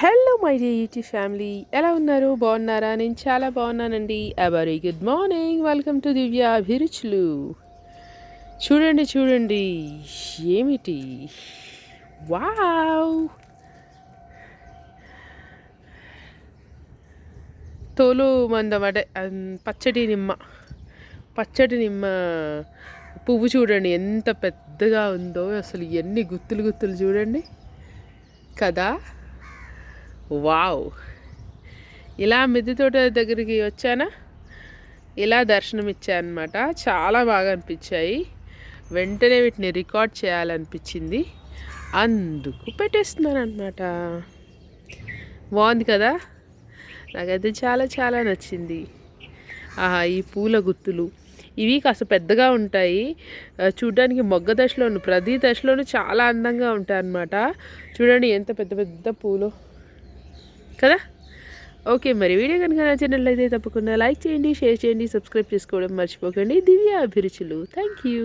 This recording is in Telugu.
హలో మై యూట్యూబ్ ఫ్యామిలీ ఎలా ఉన్నారు? బాగున్నారా? నేను చాలా బాగున్నానండి. Very good morning welcome to Divya అభిరుచులు చూడండి చూడండి. ఏమిటి? వావ్ తోలు మందం అంటే పచ్చడి నిమ్మ. పచ్చడి నిమ్మ పువ్వు చూడండి ఎంత పెద్దగా ఉందో. అసలు ఎన్ని గుత్తులు గుత్తులు చూడండి. కదా? వావ్. ఇలా మిద్దె తోట దగ్గరికి వచ్చానా? ఇలా దర్శనం ఇచ్చాయన్నమాట చాలా బాగా అనిపించాయి వెంటనే వీటిని రికార్డ్ చేయాలనిపించింది. అందుకు పెట్టేస్తున్నాను అనమాట బాగుంది కదా? నాకైతే చాలా చాలా నచ్చింది. ఆహా ఈ పూల గుత్తులు. ఇవి కాస్త పెద్దగా ఉంటాయి. చూడడానికి మొగ్గ దశలోను ప్రతి దశలోను చాలా అందంగా ఉంటాయి అన్నమాట చూడండి ఎంత పెద్ద పెద్ద పూలు. కదా? ఓకే మరి వీడియో కనుక నచ్చినట్లయితే తప్పకుండా లైక్ చేయండి షేర్ చేయండి సబ్స్క్రైబ్ చేసుకోవడం మర్చిపోకండి. దివ్య అభిరుచులు. Thank you